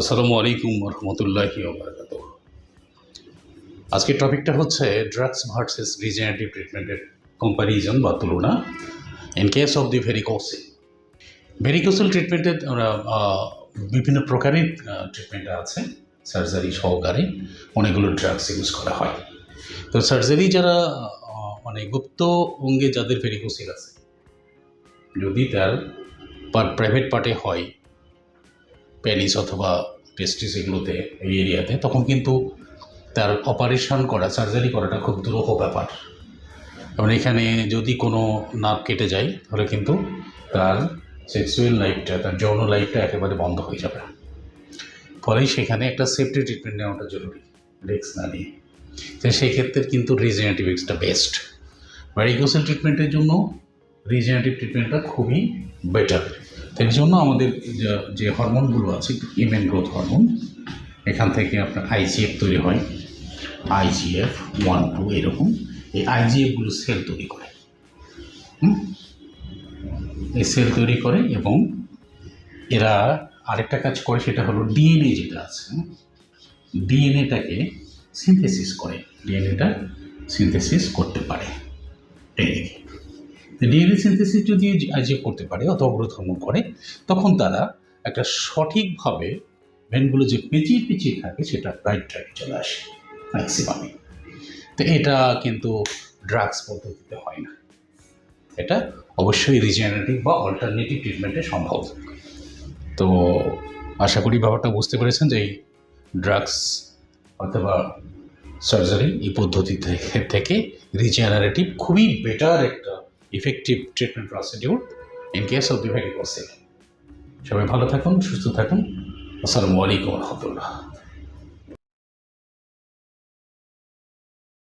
আসসালামু আলাইকুম রহমতুল্লাহি ওবরাকাত আজকের টপিকটা হচ্ছে ড্রাগস ভার্সেস রিজেনারেটিভ ট্রিটমেন্টের কম্প্যারিজন বা তুলনা in case of the varicocele. Varicocele ট্রিটমেন্টের আমরা বিভিন্ন প্রকারের ট্রিটমেন্ট আছে, সার্জারি সহকারে অনেকগুলো ড্রাগস ইউজ করা হয়। তো সার্জারি যারা মানে গুপ্ত অঙ্গে যাদের ভেরিকোসিল আছে, যদি তার প্রাইভেট পার্টে হয় প্যানিস অথবা টেস্টিস এগুলোতে এই এরিয়াতে, তখন কিন্তু তার অপারেশন করা, সার্জারি করাটা খুব দুরূহ ব্যাপার। এবং এখানে যদি কোনো নাক কেটে যায়, তাহলে কিন্তু তার সেক্সুয়াল লাইফটা তার যৌন লাইফটা একেবারে বন্ধ হয়ে যাবে। ফলে সেখানে একটা সেফটি ট্রিটমেন্ট নেওয়াটা জরুরি রিস্ক না নিয়ে। তো সেই ক্ষেত্রে কিন্তু রিজেনারেটিভ এক্সটা বেস্ট ভ্যারিকোসেল ট্রিটমেন্টের জন্য রিজেনারেটিভ ট্রিটমেন্টটা খুবই বেটার এর জন্য আমাদের যে- হরমোনগুলো আছে হিউম্যান গ্রোথ হরমোন এখান থেকে আপনার আইজিএফ তৈরি হয়। আইজিএফ ওয়ান টু এরকম। এই আইজিএফগুলো সেল তৈরি করে? এই সেল তৈরি করে এবং এরা আরেকটা কাজ করে, সেটা হলো ডিএনএ যেটা আছে ডিএনএটাকে সিনথেসিস করে। ডিএনএটা সিনথেসিস করতে পারে। ডিএনএ সিনথেসিস যদি আইজিএফ করতে পারে, অথবা গ্রোথ হরমোন করে, তখন তারা একটা সঠিকভাবে ভেনগুলো যে পেঁচিয়ে পেঁচিয়ে থাকে, সেটা রাইট ট্র্যাকে চলে আসে ম্যাক্সিমামে তো এটা কিন্তু ড্রাগস পদ্ধতিতে হয় না। এটা অবশ্যই রিজেনারেটিভ বা অল্টারনেটিভ ট্রিটমেন্টে সম্ভব। তো আশা করি ব্যাপারটা বুঝতে পেরেছেন যে এই ড্রাগস অথবা সার্জারি এই পদ্ধতি থেকে রিজেনারেটিভ খুবই বেটার একটা effective treatment procedure in case of varicocele সবাই ভালো থাকুন, সুস্থ থাকুন। আসসালামু আলাইকুম রহমতুল্লাহ।